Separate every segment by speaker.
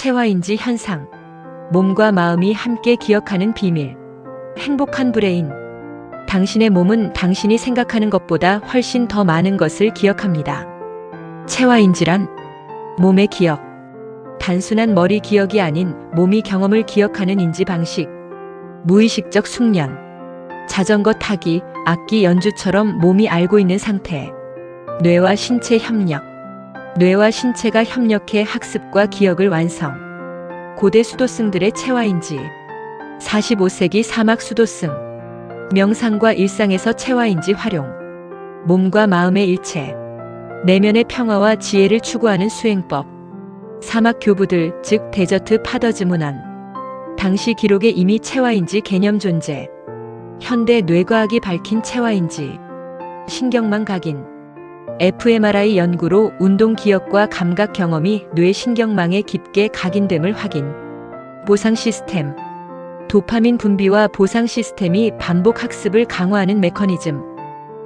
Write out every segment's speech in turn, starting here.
Speaker 1: 체화인지 현상. 몸과 마음이 함께 기억하는 비밀. 행복한 브레인. 당신의 몸은 당신이 생각하는 것보다 훨씬 더 많은 것을 기억합니다. 체화인지란 몸의 기억. 단순한 머리 기억이 아닌 몸이 경험을 기억하는 인지 방식. 무의식적 숙련. 자전거 타기, 악기 연주처럼 몸이 알고 있는 상태. 뇌와 신체 협력. 뇌와 신체가 협력해 학습과 기억을 완성. 고대 수도승들의 체화인지. 45세기 사막 수도승. 명상과 일상에서 체화인지 활용. 몸과 마음의 일체. 내면의 평화와 지혜를 추구하는 수행법. 사막 교부들, 즉 데저트 파더즈 문안. 당시 기록에 이미 체화인지 개념 존재. 현대 뇌과학이 밝힌 체화인지. 신경망 각인. fMRI 연구로 운동 기억과 감각 경험이 뇌 신경망에 깊게 각인됨을 확인. 보상 시스템. 도파민 분비와 보상 시스템이 반복 학습을 강화하는 메커니즘.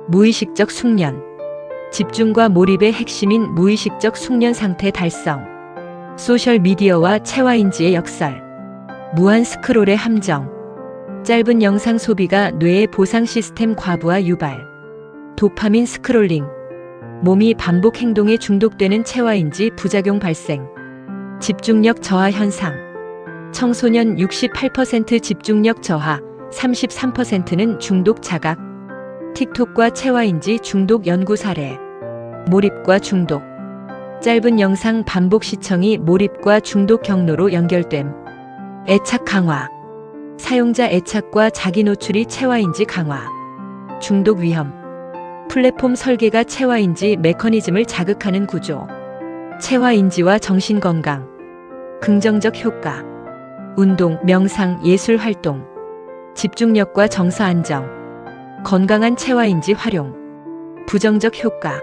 Speaker 1: 무의식적 숙련. 집중과 몰입의 핵심인 무의식적 숙련 상태 달성. 소셜 미디어와 체화인지의 역설. 무한 스크롤의 함정. 짧은 영상 소비가 뇌의 보상 시스템 과부하 유발. 도파민 스크롤링. 몸이 반복 행동에 중독되는 체화인지 부작용 발생. 집중력 저하 현상. 청소년 68% 집중력 저하, 33%는 중독 자각. 틱톡과 체화인지 중독 연구 사례. 몰입과 중독. 짧은 영상 반복 시청이 몰입과 중독 경로로 연결됨. 애착 강화. 사용자 애착과 자기 노출이 체화인지 강화. 중독 위험. 플랫폼 설계가 체화인지 메커니즘을 자극하는 구조. 체화인지와 정신건강. 긍정적 효과. 운동, 명상, 예술 활동. 집중력과 정서 안정. 건강한 체화인지 활용. 부정적 효과.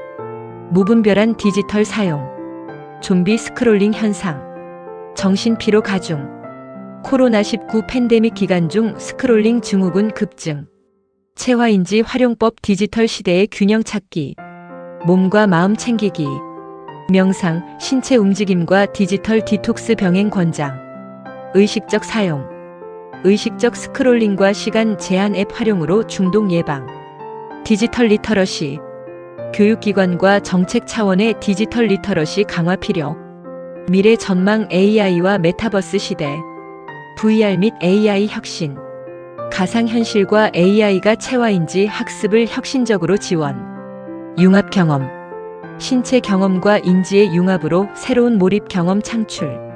Speaker 1: 무분별한 디지털 사용. 좀비 스크롤링 현상. 정신 피로 가중. 코로나19 팬데믹 기간 중 스크롤링 증후군 급증. 체화인지 활용법 디지털 시대의 균형 찾기. 몸과 마음 챙기기. 명상, 신체 움직임과 디지털 디톡스 병행 권장. 의식적 사용. 의식적 스크롤링과 시간 제한 앱 활용으로 중독 예방. 디지털 리터러시. 교육기관과 정책 차원의 디지털 리터러시 강화 필요. 미래 전망 AI와 메타버스 시대. VR 및 AI 혁신. 가상현실과 AI가 체화인지 학습을 혁신적으로 지원. 융합 경험. 신체 경험과 인지의 융합으로 새로운 몰입 경험 창출.